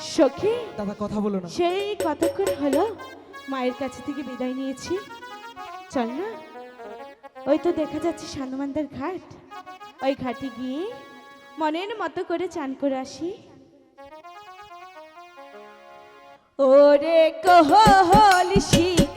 সখী দাদা কথা বলো না। সেই কতক্ষণ হলো? মায়ের কাছে থেকে বিদায় নিয়েছি। চল না। ওই তো দেখা যাচ্ছে সানুমানদার ঘাট। ওই ঘাটে গিয়ে মনের মতো করে চান করে আসি। ওরে কহ শিখ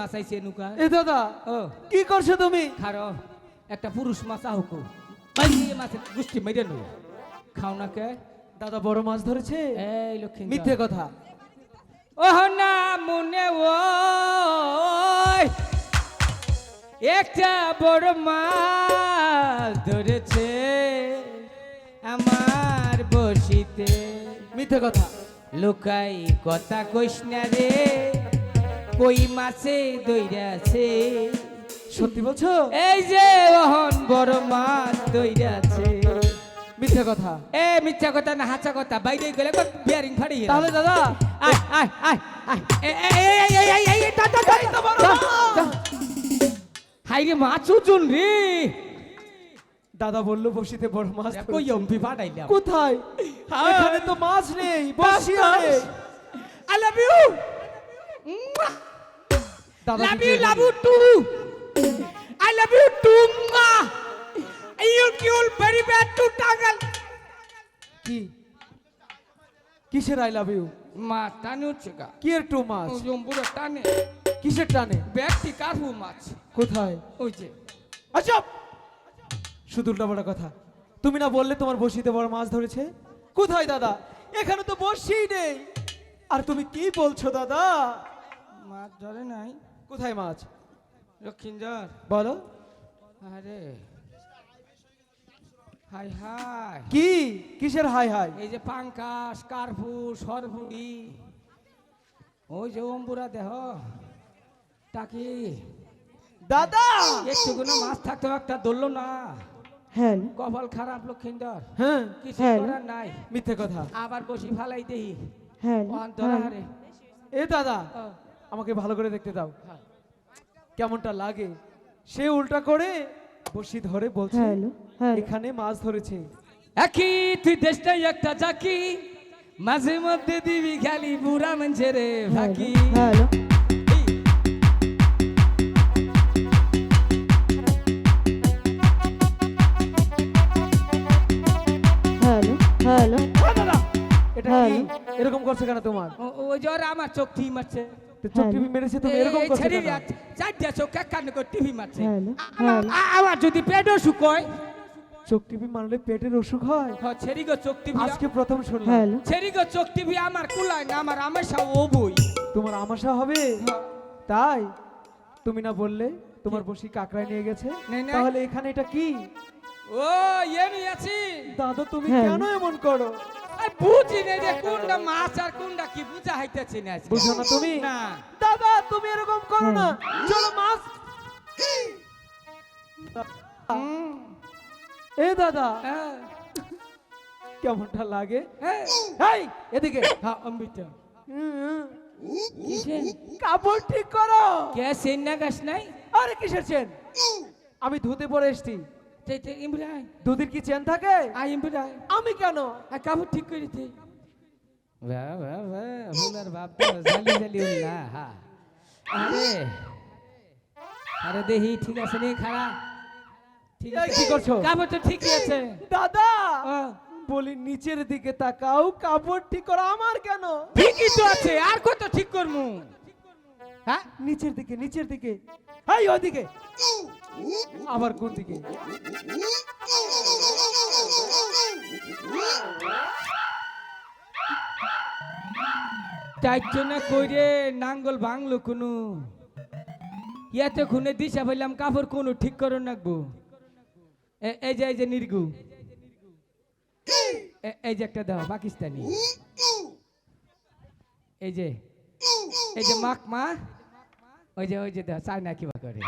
মাছ আইছে নুকা। এ দাদা ও। কি করছ তুমি? খারো একটা পুরুষ মাছ আহুকু। মাইকে মাছ গুষ্টি মেরে নো খাও না কে? দাদা বড় মাছ ধরেছে? এই লক্ষ্মী মিথ্যে কথা। ওহ না মনে ওই একটা বড় মাছ ধরেছে আমার বসিতে। মিথ্যে কথা। লুকাই কথা কইস না রে। কই মাছে দইরাছে। সত্যি বলছো? এই যে অহন বড় মাছ দইরাছে। মিথ্যা কথা। এ মিথ্যা কথা না হাঁচা কথা। বাইরে গেলে বিয়ারিং ফাড়ি তাহলে দাদা আয় আয় আয় আয়। হাই রে মাছ। উচুন রে দাদা বলল বসিতে বড় মাছ কই অম্পি ফাটাইলাম কোথায়? হ্যাঁ। এখানে তো মাছ নেই বসি I love you love you love you too I love you too you cool very bad too টাগল কি? কিসের আই লাভ ইউ মা টানে উঠছে গা। কি এর টু মাছ জম্বুরা টানে। কিসের টানে? ব্যক্তি কারহু মাছ। কোথায়? ওই যে। আচ্ছা। শুধু উল্টাপাল্টা কথা। তুমি না বললে তোমার বসিতে বড় মাছ ধরেছে? কোথায় দাদা? এখানে তো বসিই নেই। আর তুমি কি বলছো দাদা? মাছ ধরে নাই। কোথায় মাছ? লক্ষিন্দর। বলো। আরে। Hi hi. কি? কিসের হাই হাই? এই যে পাঙ্কাস কার্ফু সরফুড়ি ওই যে অম্বুরা দেহ। টাকি দাদা! একটুকুনো মাছ থাকতো একটা ধরলো না। হ্যালো কপাল খারাপ লক্ষিন্দর। হ্যাঁ কিছু হ্যাঁ। করার নাই। মিথ্যে কথা। আবার বসি ফালাই দেহি হ্যালো অন্তরা হারে এ দাদা আমাকে ভালো করে দেখতে দাও। হ্যাঁ। কেমনটা লাগে? সে উল্টা করে বসি ধরে বলছে হ্যালো হ্যালো এখানে মাছ ধরেছে। একই তুই দেশটাই একটা চাকি মাঝে মধ্যে দিবি খালি বুড়া মানছে রে ফাঁকি। Hello hello. হ্যালো আ, দাদা এটা কি? এরকম করছে কেন তোমার? ওই জ্বর আমার চোখ টিভি মারছে। চোখ টিভি মেরেছে তুমি এরকম এই ছেড়ে কেন? চারটা চোখ এক করে টিভি মারছে। হ্যালো, আ- আমার- হ্যালো। আ- আমার যদি পেটও শুকোয় চোখ টিভি মারলে পেটের অসুখ হয়? হ, ছেড়ি গো চোখ টিভি। আজকে প্রথম শুনলাম। ছেড়ি গো চোখ টিভি আমার কুলায় না আমার আমেশা ও বই তোমার আমাশা হবে? তাই? তুমি না বললে তোমার বসি কাকড়ায় নিয়ে গেছে। তাহলে এখানে এটা কি? ও আছি। দাদা তুমি হ্যাঁ। কেন এমন করো? বুঝি না যে কোনটা মাছ আর কোনটা কি বুঝা হইতেছি না বুঝো না তুমি? না। দাদা তুমি এরকম করো না। চলো মাছ। এ দাদা। হ্যাঁ, কেমনটা লাগে? হ্যাঁ, এই এদিকে। হ্যাঁ, অমৃতা। কাপড় ঠিক করো। কে সেন না গাছ নাই? আরে কিসের চেন আমি ধুতে পরে এসছি। দুধের কি চেন থাকে? আই আমি কেন? আর কাপড় ঠিক করেছে বাহ বাহ বাহ হুলার বাপ তো জালি জালি উল্লা হা আরে আরে দেহি ঠিক আছে খাড়া ঠিক আছে কি করছ? কাপড় তো ঠিকই আছে দাদা বলি নিচের দিকে তাকাও কাপড় ঠিক করো আমার কেন? ঠিকই তো আছে আর কত ঠিক করমু? হ্যাঁ? নিচের দিকে নিচের দিকে। এই ওদিকে। আবার কোন দিকে? চাইছ না কইরে নাঙ্গল ভাঙলো কোনো। ইয়াতে খুনে দিশা পাইলাম, কাপড় কোনো ঠিক করো নাকবো এই যে এই যে নির্গু। এই যে একটা দাও, পাকিস্তানি। এই যে। এই যে মাক মা। ওই যে ওই যে দাও চায়না কিবা করে।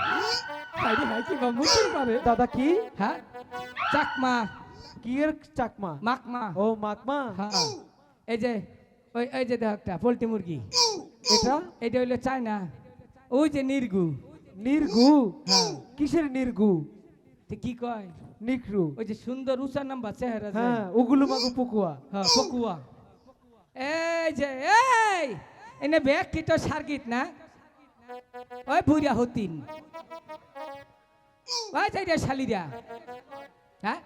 কিবা মুসুর পারে দাদা কি? হ্যাঁ? চাকমা। কি এর চাকমা? মাক মা ও মাকমা? হ্যাঁ। এই যে ওই এই যে দেখো একটা পোলট্রি মুরগি। এটা? এটা হইল চায়না। ওই যে নির্গু। নির্গু? হ্যাঁ। কিসের নির্গু? কি কয়? নিকরু। ওই যে সুন্দর উষা নাম্বার চেহারা। হ্যাঁ ওগুলো মাগু পুকুয়া। হ্যাঁ পকুয়া। এই যে এই! এনে ব্যাগ কি তো সার্গিত না ওই বুড়িয়া হতিন ওই যে রে শালিরা হ্যাঁ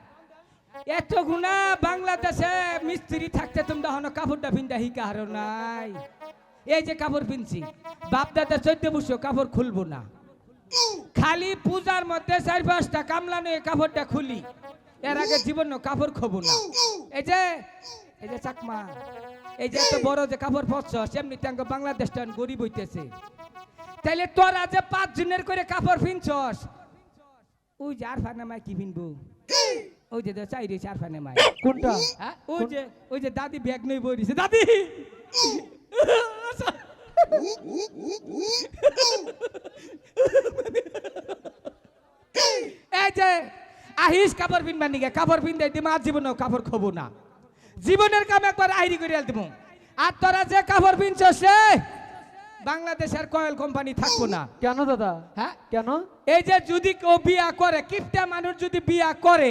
এত গুণা বাংলাদেশে মিস্ত্রি থাকতে তোমরা হন কাপড়টা পিন্দা হিকা হারো নাই। এই যে কাপড় পিনছি বাপ দাদা চৈদ্দ বসো কাপড় খুলবো না। খালি পূজার মধ্যে চার পাঁচটা কামলা নিয়ে কাপড়টা খুলি। এর আগে জীবন কাপড় খবো না। এই যে এই যে চাকমা। এই যে এত বড় যে কাপড় পরছ সেমনি তাঙ্গ বাংলাদেশটা গরিব হইতেছে। তাইলে তোরা যে পাঁচ জনের করে কাপড় পিনছস ওই যে আর ফানে মাই কি পিনবো ওই যে চাই রে চার ফানে মাই। কোনটা? হ্যাঁ? ওই যে ওই যে দাদি ব্যাগ নই বই দিছে দাদি! এই যে আহিস কাপড় পিনবার নিগে কাপড় পিন দেয় দিমা জীবনেও কাপড় খবো না। জীবনের কাম একবার আইরি করে দিব। আর তোরা যে কাপড় পিনছ সে বাংলাদেশের কয়েল কোম্পানি থাকব না। কেন দাদা? হ্যাঁ? কেন? এই যে যদি কেউ বিয়া করে কিপটা মানুষ যদি বিয়া করে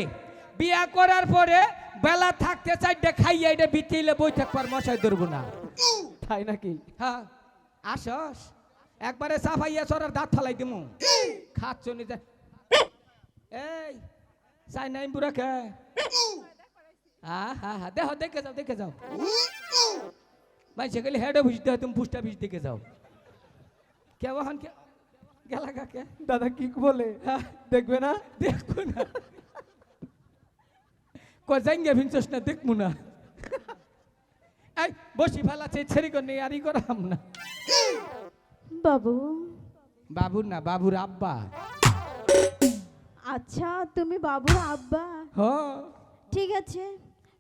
বিয়া করার পরে বেলা থাকতে চারটে খাইয়া এটা বিতিলে বই থাকবার মশাই ধরবো না। তাই নাকি? হ্যাঁ। আসস। একবারে সাফাইয়া সরার দাঁত ফালাই দিমু। খাচ্ছ নিজে। এই চাই নাই বুড়া কে হ্যাঁ হ্যাঁ হ্যাঁ। দেখো দেখে যাও দেখে যাও। ভাই সেগুলি হেডে বুঝতে হয় তুমি পুষ্টা বিষ দেখে যাও। কে ওখান কে? গেলা কাকে? দাদা কি বলে? দেখবে না? দেখব না। কজাইঙ্গে ভিনছস না দেখব না। এই বসি ফেলাছে ছেড়ি করে নেই আরই করাম না। বাবু। বাবুর না বাবুর আব্বা। আচ্ছা তুমি বাবুর আব্বা? হ ঠিক আছে।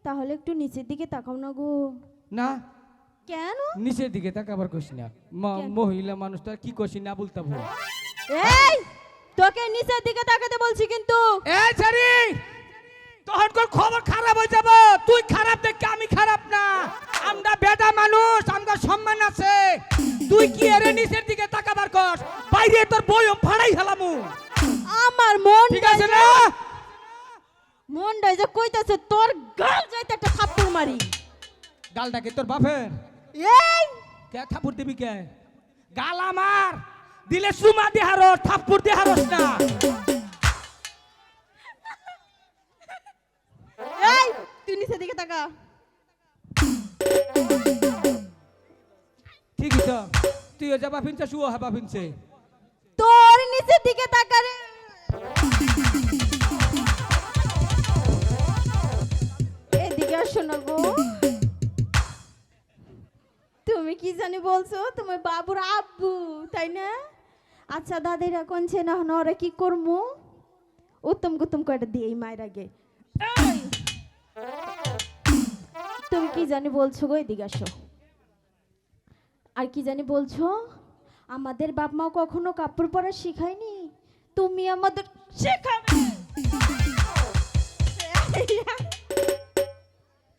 তাহলে একটু নিচের দিকে তাকাও না গো। না। কেন? নিচের দিকে তাকাবার কষি না? মহিলা মানুষটা কি কষি না বলতে ভুল। এই তোকে নিচের দিকে তাকাতে বলছি কিন্তু। এ ছেড়ি! তখন কোন খবর খারাপ হয়ে যাব? তুই খারাপ দেখে আমি খারাপ না। আমরা বেদা মানুষ আমরা সম্মান আছে। তুই কি এর নিচের দিকে তাকাবার কর বাইরে তোর বইও ফাড়াই হেলামু আমার মন ঠিক আছে না? মনটা যে কইতাছে তোর গাল যাইতে একটা থাপ্পড় মারি। গালটাকে তোর বাপের? এই! কে থাপ্পড় দিবি কে? গাল আমার! দিলে সুমা দেহারস থাপ্পড় দেহারস না। এই তুই নিচের দিকে তাকা। ঠিকই তো। তুইও যাবা ফিনছে শুও হাবা ফিনছে তোর নিচের দিকে তাকা রে এদিকে আসো না গো তুমি কি জানি বলছো? তুমি বাবুর আব্বু, তাই না? আচ্ছা দাদিরা কোনছে না ওরা কি করমু? উত্তম গুত্তম করে দিয়ে এই মায়ের আগে তুমি কি জানি বলছো গো, এদিকে আসো। আর কি জানি বলছো? আমাদের বাপ মা কখনো কাপড় পরা শিখায়নি। তুমি আমাদের শেখাবে!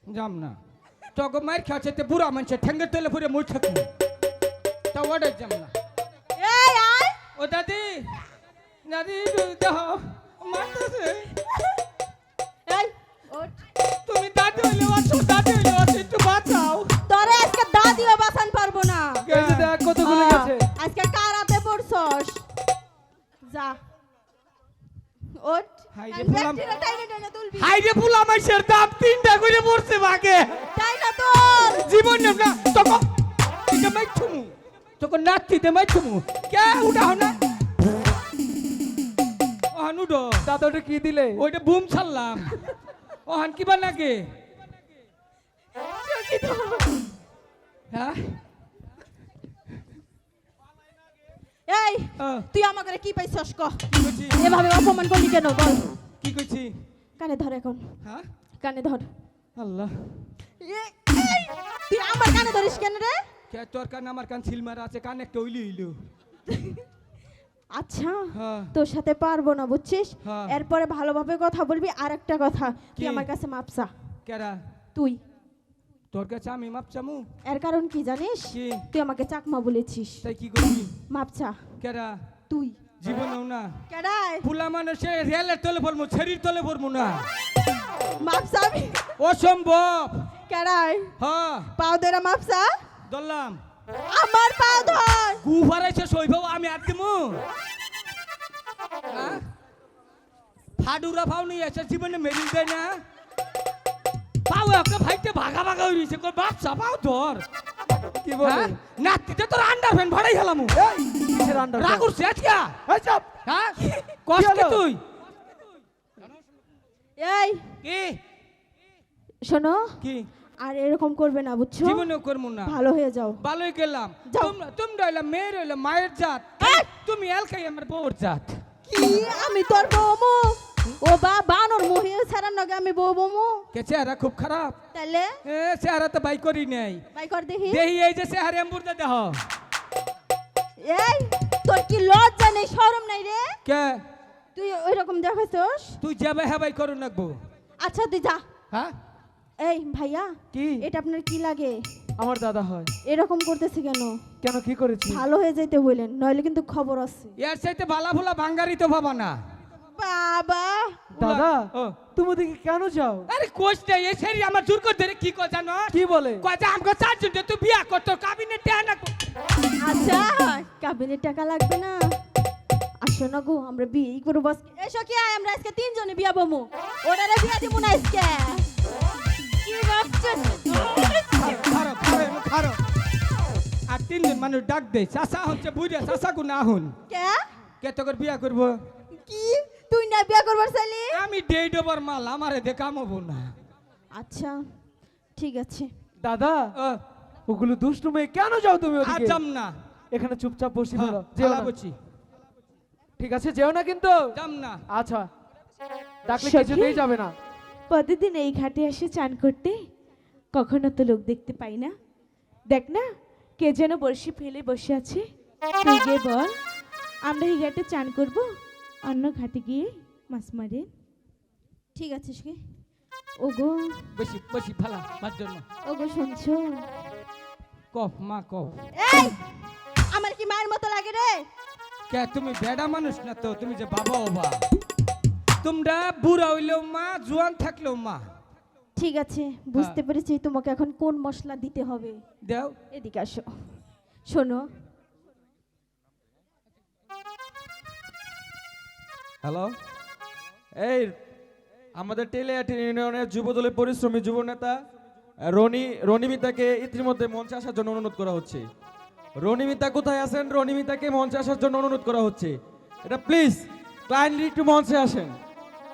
যাম না। তোকে মার খাচ্ছে তে বুড়া মানুষের ঠেঙ্গে তেলে পুরে মুই থাকব তা ওটা যাম না। ও দাদি দাদি দেহ মারতেছে। তুমি দাদি হইলে আছো দাদি হইলে আছো একটু বাঁচাও। তোরে আজকে দাদিও বাঁচান পারব না। এই যে দেখ কতগুলো আহ, গেছে। আজকে কারাতে পড়ছস? যা। ওঠ। হাই রে আর বললাম। ব্যাগটিরা টাইনে টাইনে তুলবি। হাই রে বুলা মাইশের দাম তিনটা করে পড়ছে বাগে তাই না তোর। জীবন না তখন এটা মাই ছুমু। মাই ছুমু। কে উঠা না? ওহান উঠো। দাদা ওটা কি দিলে? ওইটা বুম ছাড়লাম। ওহান কিবা নাকি হ্যাঁ? এই তুই আমাকে কি পাইছস ক? এভাবে অপমান করলি কেন? বল। কি কইছি কানে ধর এখন। হ্যাঁ? কানে ধর। আল্লাহ। তুই আমার কানে ধরিস কেন রে? কে তোর কান আমার কান ছিল মারা আছে? কান একটা উইলি হইল। আচ্ছা হ্যাঁ। তোর সাথে পারব না বুঝছিস? হ্যাঁ। এরপরে ভালোভাবে কথা বলবি। আর একটা কথা। তুই আমার কাছে মাপসা কেরা? তুই। তোর কাছে আমি মাপচামু এর কারণ কি জানিস? কি? তুই আমাকে চাকমা বলেছিস। তাই কি করবি? মাপসা কেরা তুই। জীবনেও না। কেডাই পুলা মানুষে রেলের তলে পড়ব ছেড়ির তলে পড়ব না। মাপসা আমি অসম্ভব। কেডাই হ্যাঁ। পাও দেরা মাপসা ধরলাম। আমার পাও ধর। গু ফারাইছে সইভাব আমি আর দিমু। হ্যাঁ? ফাডুরা ফাউ নিয়ে এসে জীবনে মেরিল দেয় না। ও একটা ভাইতে ভাগা ভাগা হয়ে রয়েছে কই বাপ চাপাও ধর। কি বলে? হ্যাঁ? নাতিতে তোর আন্ডার ফ্যান ভাড়াই আন্ডার রাগুর কিয়া এই চাপ। হ্যাঁ? কষ্ট তুই? এই। কি? শোনো? কি? আর এরকম করবে না বুঝছ? জীবনে করব না। ভালো হয়ে যাও। ভালোই গেলাম। যাও। তোমরা তোমরা হইলে মেয়ের হইলে মায়ের জাত। তুমি এলকাই আমার বউর জাত। কি? আমি তোর বৌমু ও বা বানর মুহে ছাড়ার নগে আমি বউ বৌমু কে চেহারা খুব খারাপ তাহলে এ চেহারা তো বাই করি নাই বাই কর দেখি দেহি এই যে চেহারা এম্বুরটা দেহ এই তোর কি লজ্জা নেই শরম নাই রে কে তুই ওই রকম দেখাইছস তুই যাবে হ্যাঁ করু নাকবো আচ্ছা তুই যা হ্যাঁ এই ভাইয়া কি এটা আপনার কি লাগে আমার দাদা হয় এরকম করতেছে কেন কেন কি করেছি ভালো হয়ে যাইতে বললেন নইলে কিন্তু খবর আছে এর চাইতে বালা ফুলা বাঙ্গারি তো ভাবা না বাবা। দাদা। তুমি ওদিকে কেন যাও? আরে কোচ নাই এই সেরি আমার জোর করে ধরে কি কয় জানো? কি বলে? কয় যে আমাকে চারজন তুই বিয়া কর তোর কাবিনে টেয়া না আচ্ছা কাবিনের টাকা লাগবে না। আসো না গো আমরা বিয়ে করব আজকে। এসো কি আয়, আমরা আজকে তিনজনে বিয়া বমু। ওনারা বিয়া দিব না আজকে। কি ভাবছেন আর তিনজন মানুষ ডাক দে চাষা হচ্ছে বুঝে চাষা কু না হুন কে? কে তোর বিয়া করব? তুই না বিয়া করবার চাইলি? আমি ডেই ডোবার মাল আমারে দেখামবো না। আচ্ছা ঠিক আছে। দাদা ও, ওগুলো দুষ্টু মেয়ে কেন যাও তুমি ওদিকে? যাম না। এখানে চুপচাপ বসে হ্যাঁ, পড়ো যেও না। বসি ঠিক আছে যেও না কিন্তু। যাম না। আচ্ছা ডাকলে? কিছুতেই যাবে না। প্রতিদিন এই ঘাটে এসে চান করতে? কখনো তো লোক দেখতে পাই না। দেখ না কে যেন বড়শি ফেলে বসে আছে। তুই গিয়ে বল আমরা এই ঘাটে চান করব? অন্য ঘাটে গিয়ে মাছ মারে। ঠিক আছে সে ওগো। বসি বসি ফালা মার জন্য ওগো শুনছো? কফ মা কফ। এই আমার কি মায়ের মতো লাগে রে? কে তুমি বেড়া মানুষ না তো? তুমি যে বাবা ওবা। তোমরা বুড়া হইলেও মা জোয়ান থাকলেও মা। ঠিক আছে বুঝতে পেরেছি তোমাকে এখন কোন মশলা দিতে হবে। দেও। এদিকে আসো। শোনো হ্যালো এই, আমাদের টেলে ইউনিয়নের যুবদলের পরিশ্রমী যুব নেতা রনি, রনিমিতাকে ইতিমধ্যে মঞ্চে আসার জন্য অনুরোধ করা হচ্ছে। রনিমিতা কোথায় আছেন? রনিমিতাকে মঞ্চে আসার জন্য অনুরোধ করা হচ্ছে। এটা প্লিজ কাইন্ডলি একটু মঞ্চে আসেন।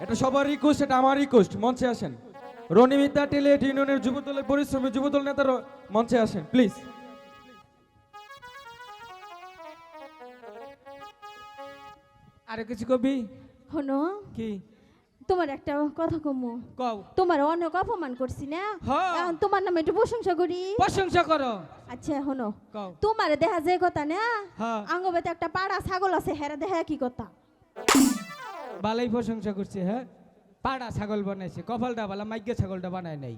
এটা সবার রিকোয়েস্ট এটা আমার রিকোয়েস্ট মঞ্চে আসেন। রনিমিতা টেলে ইউনিয়নের যুবদলের পরিশ্রমী যুবদল নেতা মঞ্চে আসেন প্লিজ আরে কিছু কবি? শোনো। কি? তোমার একটা কথা কমু। কও। তোমার অনেক অপমান করছি না? হ্যাঁ। এখন তোমার নামে একটু প্রশংসা করি। প্রশংসা করো। আচ্ছা কও। তোমার দেখা যায় কথা না? হ্যাঁ। আঙ্গবেতে একটা পাড়া ছাগল আছে হেরা দেখা কি কথা? বালাই প্রশংসা করছে হ্যাঁ পাড়া ছাগল বানাইছে কপালটা বালা মাইকে ছাগলটা বানায় নাই।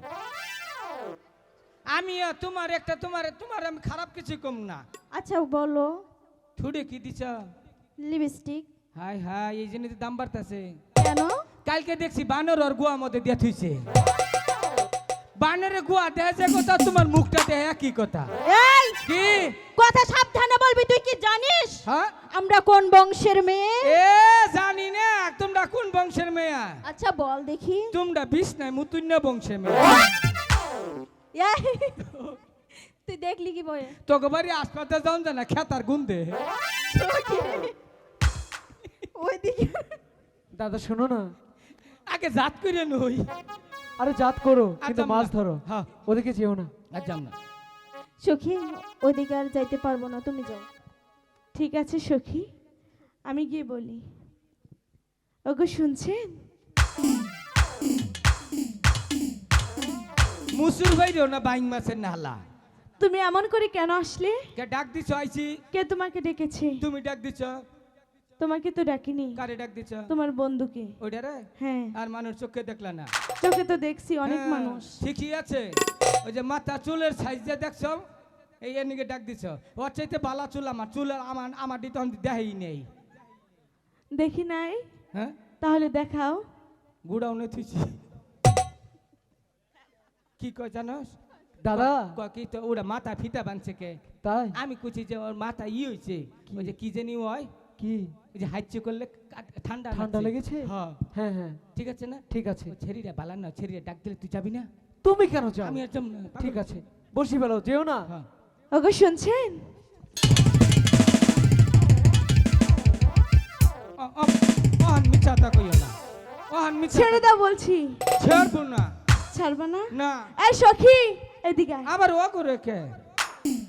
আমি তোমার একটা তোমার তোমার আমি খারাপ কিছু কম না। আচ্ছা বলো। ঠুড়ে কি দিছ? লিপস্টিক। হাই হাই এই জন্য দাম বাড়তাছে। কেন? কালকে দেখছি বানর আর গুয়া মধ্যে দিয়ে থুইছে। বানরে গুয়া দেয় যে কথা তোমার মুখটা দেয় একই কথা। এই কি? কথা সাবধানে বলবি তুই কি জানিস? হ্যাঁ? আমরা কোন বংশের মেয়ে? এ জানি না তোমরা কোন বংশের মেয়া? আচ্ছা বল দেখি। তোমরা বিষ নাই মুতুন্য বংশের মেয়ে। তুই দেখলি কি বয়ে তোকে বাড়ি হাসপাতাল যাও না খেতার গুন্দে। ওইদিকে। দাদা শোনো না। আগে জাত করে নই। আরে জাত করো কিন্তু মাছ ধরো। হ্যাঁ। ওদিকে যেও না। আর যাম না। সখী ওইদিকে আর যাইতে পারব না তুমি যাও। ঠিক আছে সখী আমি গিয়ে বলি। ওগো শুনছেন? মুসুর বাইরেও না বাইং মাছের নালা? তুমি এমন করে কেন আসলে? কে ডাক দিছ আইছি? কে তোমাকে ডেকেছে? তুমি ডাক দিছ। তোমাকে তো ডাকিনি। কারে ডাক দিছ? তোমার বন্ধুকে। ওইটা রে হ্যাঁ। আর মানুষ চোখে দেখলা না। চোখে তো দেখছি অনেক হ্যাঁ, মানুষ। ঠিকই আছে। ওই যে মাথা চুলের সাইজ যে দেখছ এই এনিকে ডাক দিছ। ওর চাইতে বালা চুল আমার। চুল আমার আমার দিতে দেখাই নেই। দেখি নাই? হ্যাঁ? তাহলে দেখাও। গুড়াউনে থুইছি। কি কয় জানোস? দাদা। কি তো ওরা মাথা ফিতা বানছে কে? তাই? আমি কুচি যে ওর মাথা ই হয়েছে ওই যে কি জানি হয়? কি? ওই যে হাইচে করলে ঠান্ডা ঠান্ডা লেগেছে। হ্যাঁ। হ্যাঁ হ্যাঁ। ঠিক আছে না? ঠিক আছে। ছেড়িরা বালা না ছেড়িরা ডাক দিলে তুই যাবি না? তুমি কেন যাও? আমি একদম ঠিক আছে। বসি ফেলো যেও না। হ্যাঁ। ওগো শুনছেন? অহন মিছাতা কইও না। অহন মিছা ছেড়ে দাও বলছি। ছাড়বো না। ছাড়বা না? না। এই সখী এদিকে। আবার ও করে কে?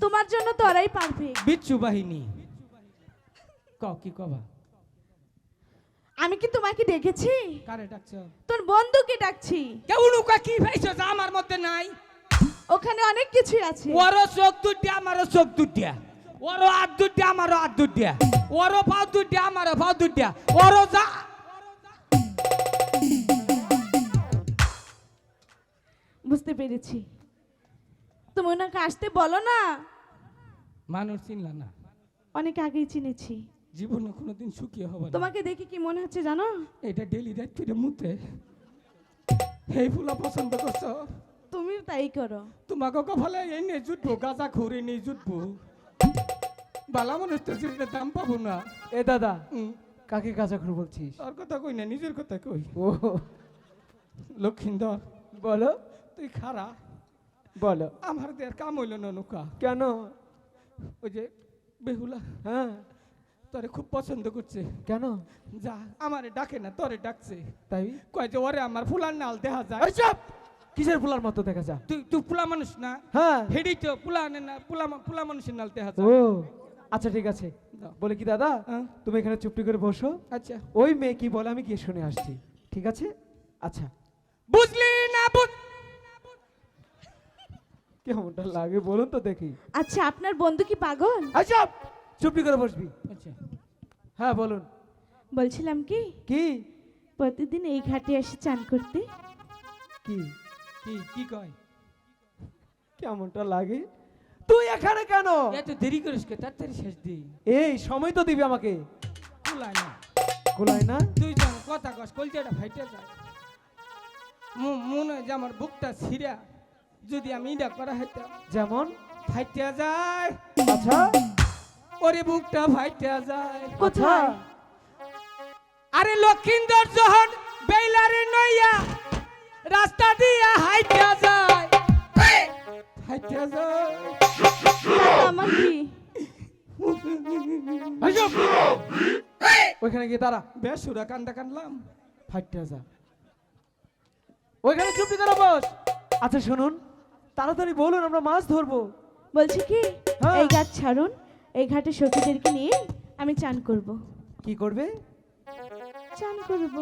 তোমার জন্য তোরাই পারফেক্ট বিচ্ছু বাহিনী। কও কি কবা? আমি কি তোমাকে ডেকেছি? কারে ডাকছো? তোর বন্ধুকে ডাকছি। কেউ নুকা কি পাইছো যা আমার মধ্যে নাই? ওখানে অনেক কিছুই আছে। ওরও চোখ দুটিয়া আমারও চোখ দুটিয়া ওরও হাত দুটিয়া আমারও হাত দুটিয়া ওরও পাও দুটিয়া আমারও পাও দুটিয়া ওরও যা। বুঝতে পেরেছি। তুমি ওনাকে আসতে বলো না। মানুষ চিনলা না। অনেক আগেই চিনেছি। জীবনে কোনোদিন সুখী হবে না। তোমাকে দেখে কি মনে হচ্ছে জানো? এটা ডেলি রাত ফিরে মুতে। এই ফুলা পছন্দ করছ? তুমিও তাই করো। তোমাকে কপালে এই নিয়ে জুটবো গাঁজা খুঁড়ে নিয়ে জুটবো। বালা মানুষ তো দাম পাবো না। এ দাদা হুম, কাকে কাজা করে বলছিস? তোর কথা কই না নিজের কথা কই। ও। লক্ষিন্দর বলো। তুই খারা। বলো। আমার দের কাম হইল না নৌকা কেন? ওই যে বেহুলা। হ্যাঁ। তোরে খুব পছন্দ করছে। কেন? যা আমারে ডাকে না তোরে ডাকছে। তাই? কয় যে ওরে আমার ফুলার নাল দেখা যায়। চাপ! কিসের ফুলার মতো দেখা যা তুই তুই পুলা মানুষ না? হ্যাঁ। হেডি তো আনে না মা- পুলা মানুষের নাল দেখা যায়। ও আচ্ছা ঠিক আছে। বলে কি দাদা? হ্যাঁ। তুমি এখানে চুপটি করে বসো। আচ্ছা। ওই মেয়ে কি বলে আমি গিয়ে শুনে আসছি। ঠিক আছে? আচ্ছা। বুঝলি না বুঝ কেমনটা লাগে বলুন তো দেখি। আচ্ছা আপনার বন্ধু কি পাগল? আচ্ছা চুপটি করে বসবি। আচ্ছা। হ্যাঁ বলুন। বলছিলাম কি? কি? প্রতিদিন এই ঘাটে এসে চান করতে? কি? কি কি কয়? কেমনটা লাগে? তুই এখানে কেন? এত দেরি করিস কে? তাড়াতাড়ি শেষ দি। এই সময় তো দিবি আমাকে। কুলায় না। গোলাই না? তুই যখন কথা কস কলজাটা ফাইটে যায় মু- মনে হয় যে আমার বুকটা ছিঁড়া। যদি আমি এটা করা হইতাম যেমন? ফাইটে যায়। আচ্ছা। ওরে বুকটা ফাইটে যায়। কোথায়? আরে লক্ষিন্দর যখন বেইলারে নইয়া রাস্তা দিয়া হাইটে যায়। হাইটে যায়। আমার কি? ওইখানে গিয়ে দাঁড়া। বেসুরা কান্দা কানলাম ফাইটটা যা ওইখানে চুপটি করে বস। আচ্ছা শুনুন। তাড়াতাড়ি বলুন আমরা মাছ ধরবো। বলছি কি? হ্যাঁ। এই ঘাট ছাড়ুন। এই ঘাটে সখীদেরকে নিয়ে আমি চান করব। কি করবে? চান করব।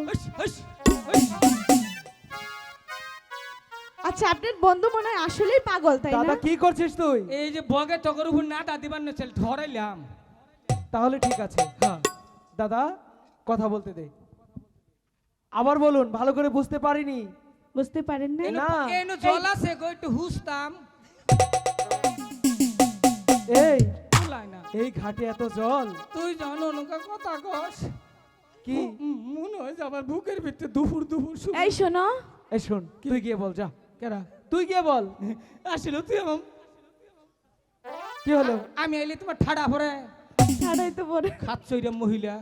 আচ্ছা আপনার বন্ধু মনে হয় আসলেই পাগল তাই দাদা না কি করছিস তুই? এই যে বগে তকর উপর না দাদিবার না চল ধরাইলাম। তাহলে ঠিক আছে। হ্যাঁ। দাদা কথা বলতে দে। আবার বলুন ভালো করে বুঝতে পারিনি। বুঝতে পারেন না। না। এনো জল আছে গো একটু হুসতাম। এই এই ঘাটে এত জল? তুই জানো নৌকা কথা কস? কি? মনে হয় যে আমার বুকের ভিতরে দুপুর দুপুর এই শোনো। এই শোন তুই গিয়ে বল যা। কেরা? তুই গিয়ে বল। আসলে তুই আমার কি হলো? আমি এলে তোমার ঠাড়া পরে ছাড়াই তো পরে খাচ্ছইরা মহিলা।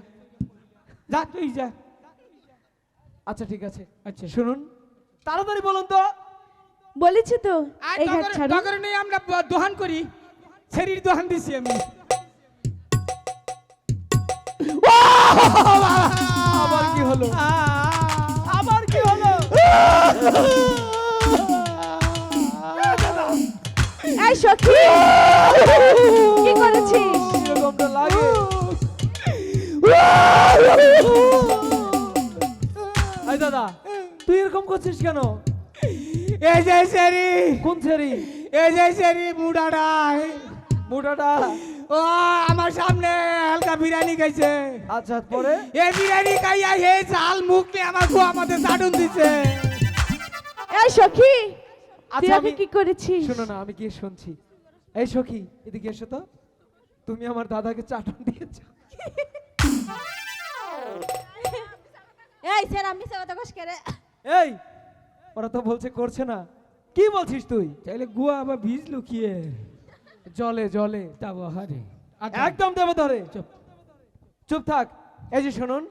যা তুই যা। আচ্ছা ঠিক আছে। আচ্ছা। শুনুন তাড়াতাড়ি বলুন তো। বলেছি তো এই ঘাট তগর আমরা দোহান করি। শরীর দোহান দিছি আমি। আবার কি হলো? আবার কি হলো? এই সখী কি করেছিস? এরকমটা লাগে? এই দাদা তুই এরকম করছিস কেন? এই যে সেরি। কোন ছেড়ি এই যে সেরি মুডাডাই মোটাটা ও আমার সামনে হালকা বিরিয়ানি খাইছে। আচ্ছা পরে? এই বিরিয়ানি খাইয়া হে চাল মুখ নিয়ে আমার গো আমাদের চাটুন দিছে। এই সখী তুই আচ্ছা আমি কি করেছিস শোনো না আমি গিয়ে শুনছি। এই সখী এদিকে এসো তো। তুমি আমার দাদাকে চাটন দিয়েছ। এই স্যার আমি সে কথা কস করে এই ওরা তো বলছে করছে না। কি বলছিস তুই? তাহলে গুয়া আবার ভিজ লুকিয়ে। জলে জলে। তা একদম দেবে ধরে চুপ। চুপ থাক। এই যে শুনুন।